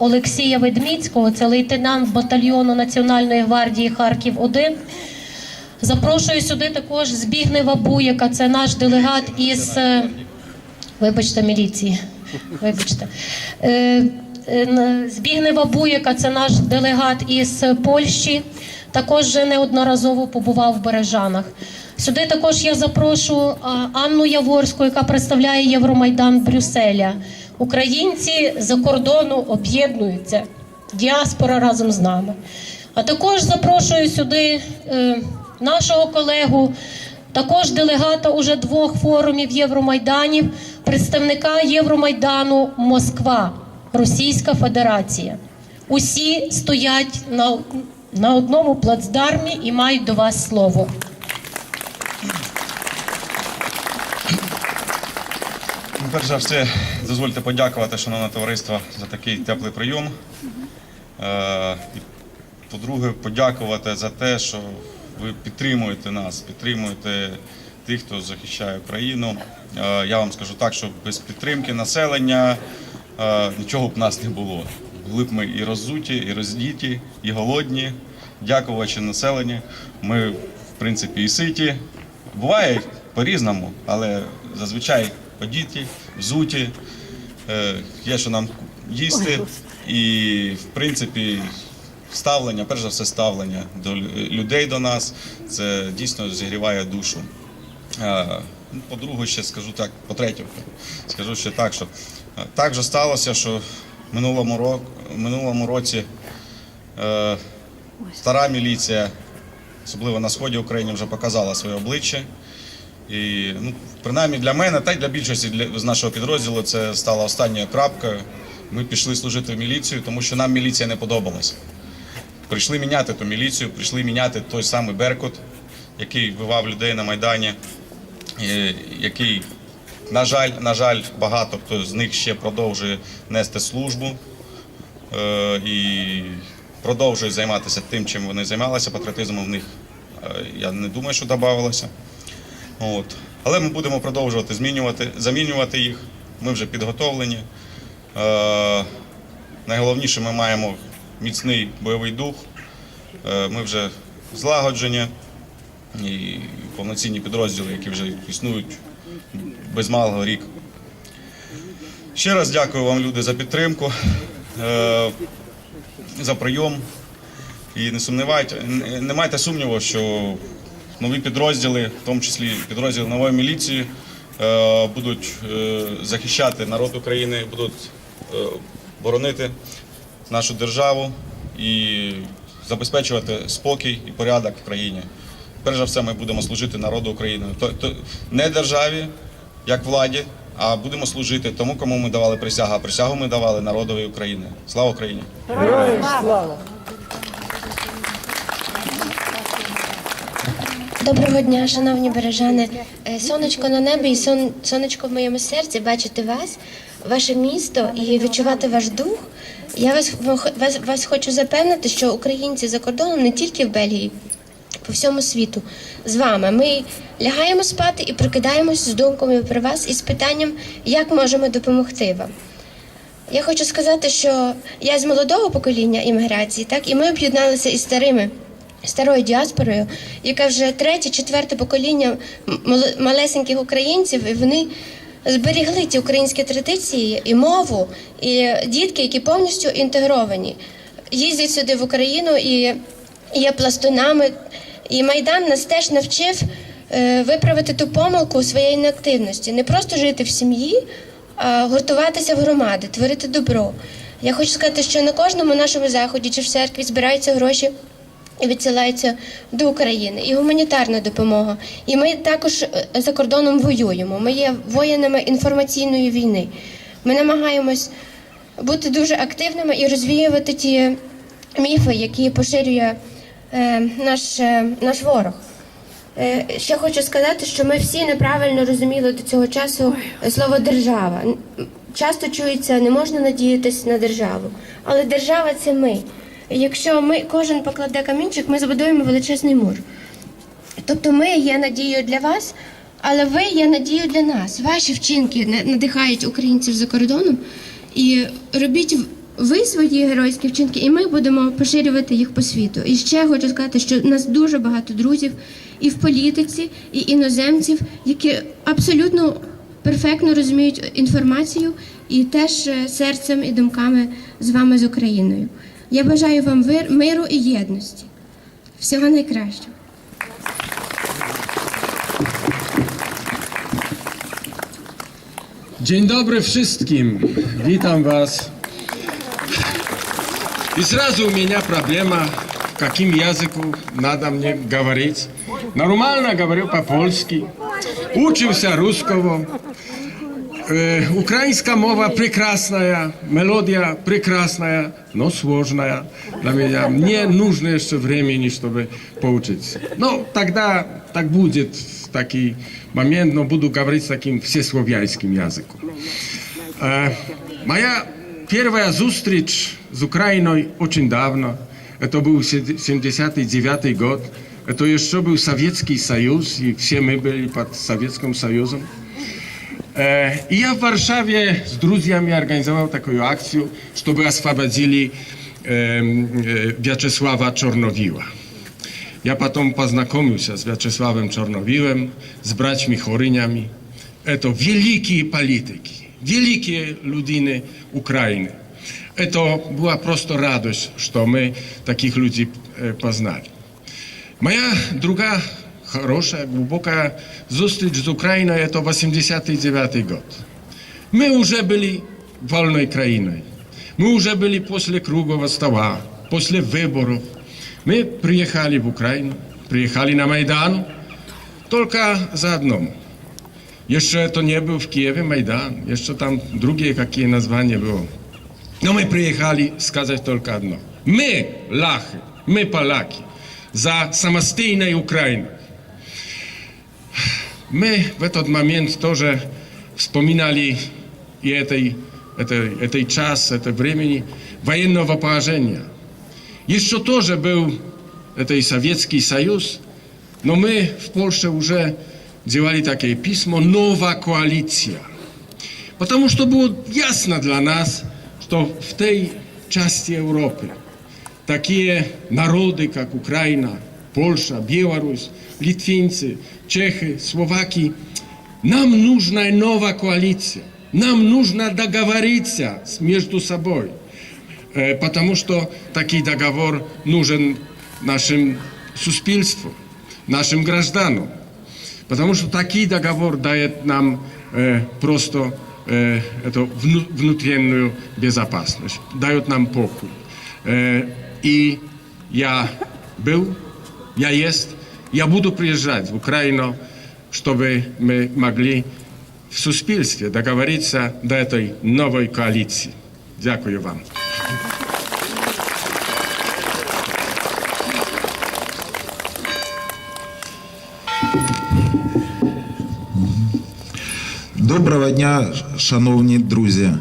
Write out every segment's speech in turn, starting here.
Олексія Ведміцького, це лейтенант батальйону Національної гвардії Харків 1 Запрошую сюди також Збігнева Буяка, це наш делегат із е, вибачте, міліції. Вибачте. Е, е, Збігнева Буяка, це наш делегат із Польщі. Також вже неодноразово побував в Бережанах. Сюди також я запрошу Анну Яворську, яка представляє Євромайдан Брюсселя. Українці за кордону об'єднуються. Діаспора разом з нами. А також запрошую сюди е, нашого колегу, також делегата уже двох форумів Євромайданів, представника Євромайдану Москва, Російська Федерація. Усі стоять на, на одному плацдармі і мають до вас слово. Перш за все, дозвольте подякувати, шановне товариство, за такий теплий прийом. Е, По-друге, подякувати за те, що ви підтримуєте нас, підтримуєте тих, хто захищає Україну. Е, Я вам скажу так, що без підтримки населення е, нічого б нас не було. Були б ми і роззуті, і роздіті, і голодні. Дякувачи населенню. Ми, в принципі, і ситі. Буває по-різному, але зазвичай одіті, взуті, е, є що нам їсти, і в принципі ставлення, перш за все, ставлення до людей до нас, це дійсно зігріває душу. Е, По-друге, ще скажу так, по-третє, скажу ще так, що е, так же сталося, що в минулому, ро- минулому році е, стара міліція, особливо на сході України, вже показала своє обличчя. І ну, принаймні для мене та й для більшості для, з нашого підрозділу це стала останньою крапкою. Ми пішли служити в міліцію, тому що нам міліція не подобалася. Прийшли міняти ту міліцію, прийшли міняти той самий Беркут, який вбивав людей на Майдані, який, на жаль, на жаль, багато хто з них ще продовжує нести службу е, і продовжує займатися тим, чим вони займалися. Патріотизму в них е, я не думаю, що додавалося. От. Але ми будемо продовжувати змінювати, замінювати їх. Ми вже підготовлені. Е, найголовніше, ми маємо міцний бойовий дух. Е, ми вже злагоджені і повноцінні підрозділи, які вже існують без малого рік. Ще раз дякую вам, люди, за підтримку, е, за прийом. І не сумнівайте, не- майте сумніву, що нові підрозділи, в тому числі підрозділи нової міліції, е, будуть е, захищати народ України, будуть е, боронити нашу державу і забезпечувати спокій і порядок в країні. Перш за все, ми будемо служити народу України, То- не державі, як владі, а будемо служити тому, кому ми давали присягу. А присягу ми давали народові України. Слава Україні! Доброго дня, шановні бережани. Е, Сонечко на небі і сон, сонечко в моєму серці. Бачити вас, ваше місто і відчувати ваш дух. Я вас, вас, вас хочу запевнити, що українці за кордоном не тільки в Бельгії, по всьому світу з вами. Ми лягаємо спати і прокидаємось з думками про вас і з питанням, як можемо допомогти вам. Я хочу сказати, що я з молодого покоління імміграції, так і ми об'єдналися із старими. Старою діаспорою, яка вже третє, четверте покоління малесеньких українців, і вони зберігли ті українські традиції і мову, і дітки, які повністю інтегровані, їздять сюди в Україну і є пластунами. І Майдан нас теж навчив е, виправити ту помилку своєї неактивності, не просто жити в сім'ї, а гуртуватися в громади, творити добро. Я хочу сказати, що на кожному нашому заході чи в церкві збираються гроші і відсилаються до України, і гуманітарна допомога. І ми також е, за кордоном воюємо. Ми є воїнами інформаційної війни. Ми намагаємось бути дуже активними і розвіювати ті міфи, які поширює е, наш, е, наш ворог. Е, Ще хочу сказати, що ми всі неправильно розуміли до цього часу слово держава. Часто чується, не можна надіятися на державу, але держава це ми. Якщо ми кожен покладе камінчик, ми збудуємо величезний мур. Тобто ми є надією для вас, але ви є надією для нас. Ваші вчинки на- надихають українців за кордоном і робіть ви свої геройські вчинки, і ми будемо поширювати їх по світу. І ще хочу сказати, що в нас дуже багато друзів і в політиці, і іноземців, які абсолютно перфектно розуміють інформацію і теж е, серцем і думками з вами з Україною. Я бажаю вам вир- миру і єдності. Всього найкращого. Dzień dobry wszystkim. Witam Was. И сразу у меня проблема, каким языку надо мне говорить. Нормально говорю по-польски. Учился русского. Э, украинская мова прекрасная, мелодия прекрасная, но сложная для меня. Мне нужно еще времени, чтобы поучиться. Ну, тогда так будет в такой момент, но буду говорить таким всесловянским языком. Е, Моя первая зустріч з Україною очень давно. Это был 79 год. Это еще был Советский Союз, и все мы были под Советским Союзом. Э, И я в Варшаве с друзьями организовал такую акцию, чтобы освободили эм, э, Вячеслава Черновила. Я потом познакомился с Вячеславом Черновилом, с братьями Хоринями. Это великие политики, великие людины Украины. Это была просто радость, что мы таких людей э, познали. Моя друга хорошая, глубокая зустріч з Україною – це 89 год. Ми вже були вольною країною. Ми вже були після круглого стола, після виборів. Ми приїхали в Україну, приїхали на Майдан, тільки за одному. Jeszcze to nie był w Kijewie Majdan, jeszcze tam drugie jakie nazwanie było. No my przyjechali skazać tylko jedno. My, Lachy, my Polaki, za samostyjnej Ukrainy. My w ten moment тоже wspominali i этой, этой, этой czas, этой времени военного положения. Jeszcze тоже był этой Советский Союз, но мы в Польше уже делали такое письмо «Новая коалиция». Потому что было ясно для нас, что в tej части Европы такие народы, как Украина, Польша, Беларусь, Литвинцы, Чехи, Словаки, нам нужна новая коалиция. Нам нужно договориться с- между собой. Э, Потому что такой договор нужен нашим суспільству, нашим гражданам. Потому что такой договор дает нам э, просто э, эту вну- внутреннюю безопасность, дает нам покой. Э, и я был, я есть, я буду приезжать в Украину, чтобы мы могли в суспільстве договориться до этой новой коалиции. Дякую вам. Доброго дня, шановні друзі.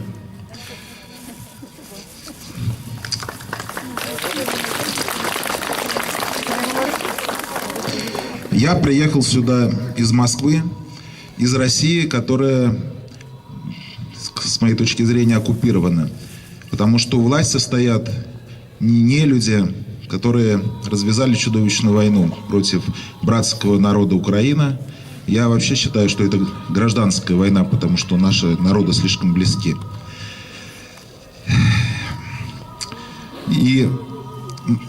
Я приехал сюда из Москвы, из России, которая, с- моей точки зрения, оккупирована. Потому что у власти стоят не люди, которые развязали чудовищную войну против братского народа Украины. Я вообще считаю, что это гражданская война, потому что наши народы слишком близки. И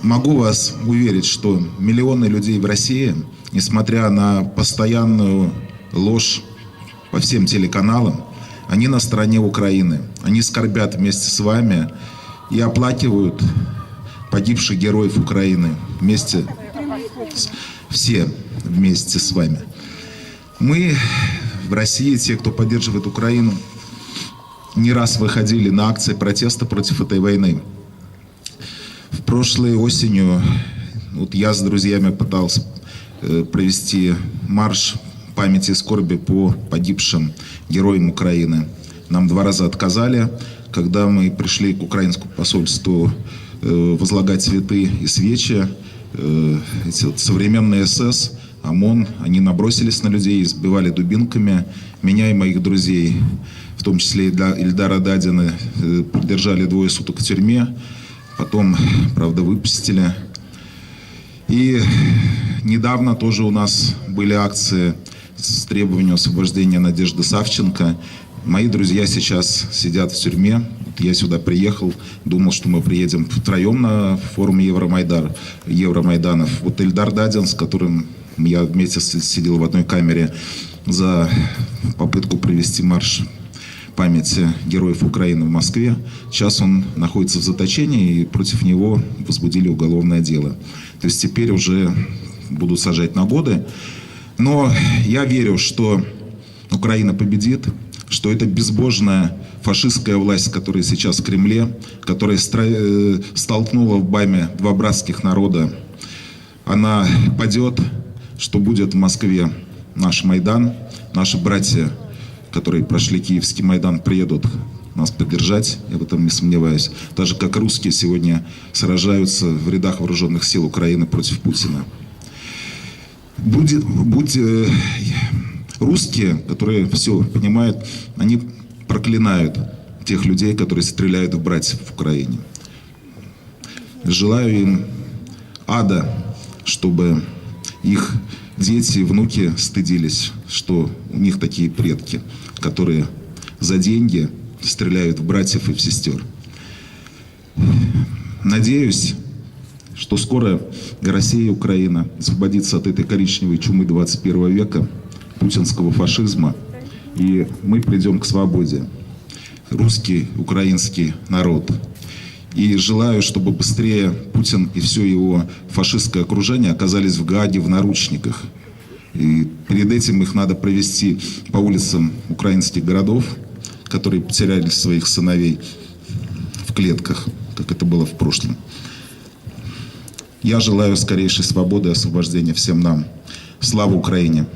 могу вас уверить, что миллионы людей в России, несмотря на постоянную ложь по всем телеканалам, они на стороне Украины. Они скорбят вместе с вами и оплакивают погибших героев Украины вместе, с- все вместе с вами. Мы в России, те, кто поддерживает Украину, не раз выходили на акции протеста против этой войны. В прошлой осенью вот я с друзьями пытался провести марш памяти и скорби по погибшим героям Украины. Нам два раза отказали, когда мы пришли к украинскому посольству э, возлагать цветы и свечи. э, эти современные СС, ОМОН, они набросились на людей, избивали дубинками меня и моих друзей. в том числе и Ильдара Дадина, э, держали двое суток в тюрьме, потом, правда, выпустили. И недавно тоже у нас были акции с требованием освобождения Надежды Савченко. Мои друзья сейчас сидят в тюрьме. Вот Я сюда приехал, думал, что мы приедем втроем на форум Евромайдар, Евромайданов. Вот Эльдар Дадин, с которым я вместе сидел в одной камере за попытку провести марш памяти героев Украины в Москве. Сейчас он находится в заточении, и против него возбудили уголовное дело. То есть теперь уже будут сажать на годы. Но я верю, что Украина победит, что это безбожная фашистская власть, которая сейчас в Кремле, которая э, столкнула в Баме два братских народа, она падет, что будет в Москве наш Майдан, наши братья, которые прошли Киевский Майдан, приедут нас поддержать, я в этом не сомневаюсь. Так как русские сегодня сражаются в рядах вооруженных сил Украины против Путина. Будет, будь э, русские, которые все понимают, они проклинают тех людей, которые стреляют в братьев в Украине. Желаю им ада, чтобы их дети внуки стыдились, что у них такие предки, которые за деньги стреляют в братьев и в сестер. Надеюсь, что скоро Россия, и Украина освободится от этой коричневой чумы 21 века, путинского фашизма, и мы придем к свободе. Русский, украинский народ. И желаю, чтобы быстрее Путин и все его фашистское окружение оказались в Гааге в наручниках. И перед этим их надо провести по улицам украинских городов, которые потеряли своих сыновей в клетках, как это было в прошлом. Я желаю скорейшей свободы и освобождения всем нам. Слава Украине!